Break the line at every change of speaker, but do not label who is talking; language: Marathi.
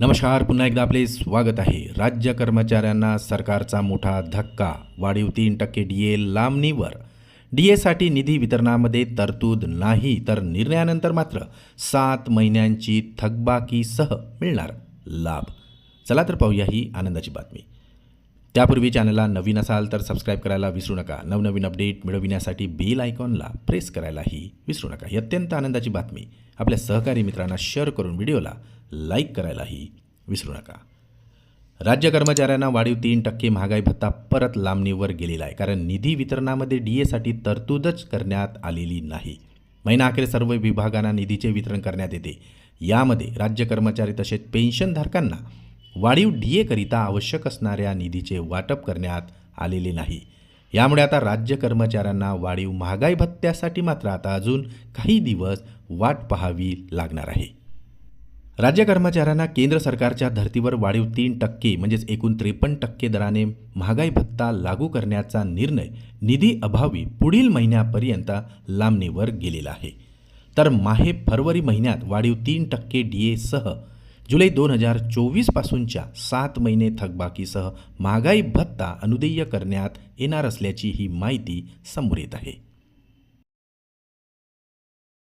नमस्कार पुन्हा एकदा आपले स्वागत आहे. राज्य कर्मचाऱ्यांना सरकारचा मोठा धक्का वाढीव तीन टक्के डी ए लांबणीवर. डी एसाठी निधी वितरणामध्ये तरतूद नाही तर निर्णयानंतर मात्र सात महिन्यांची थकबाकीसह मिळणार लाभ. चला तर पाहूया ही आनंदाची बातमी. त्यापूर्वी चॅनलला नवीन असाल तर सबस्क्राईब करायला विसरू नका. नवनवीन अपडेट मिळविण्यासाठी बेल आयकॉनला प्रेस करायलाही विसरू नका. ही अत्यंत आनंदाची बातमी. आपल्या सहकारी मित्रांना शेअर करून व्हिडिओला लाईक करायलाही विसरू नका. राज्य कर्मचाऱ्यांना वाढीव तीन टक्के महागाई भत्ता परत लांबणीवर गेलेला आहे. कारण निधी वितरणामध्ये डी एसाठी तरतूदच करण्यात आलेली नाही. महिनाअखेर सर्व विभागांना निधीचे वितरण करण्यात येते. यामध्ये राज्य कर्मचारी तसेच पेन्शनधारकांना वाढीव डी एकरिता आवश्यक असणाऱ्या निधीचे वाटप करण्यात आलेले नाही. यामुळे आता राज्य कर्मचाऱ्यांना वाढीव महागाई भत्त्यासाठी मात्र आता अजून काही दिवस वाट पाहावी लागणार आहे. राज्य कर्मचाऱ्यांना केंद्र सरकारच्या धर्तीवर वाढीव तीन टक्के म्हणजेच एकूण त्रेपन्न टक्के दराने महागाई भत्ता लागू करण्याचा निर्णय निधी अभावी पुढील महिन्यापर्यंत लांबणीवर गेलेला आहे. तर माहे फरवरी महिन्यात वाढीव तीन टक्के डी एसह जुलै दोन हजार चोवीसपासूनच्या सात महिने थकबाकीसह महागाई भत्ता अनुदेय करण्यात येणार असल्याची ही माहिती समोर येत आहे.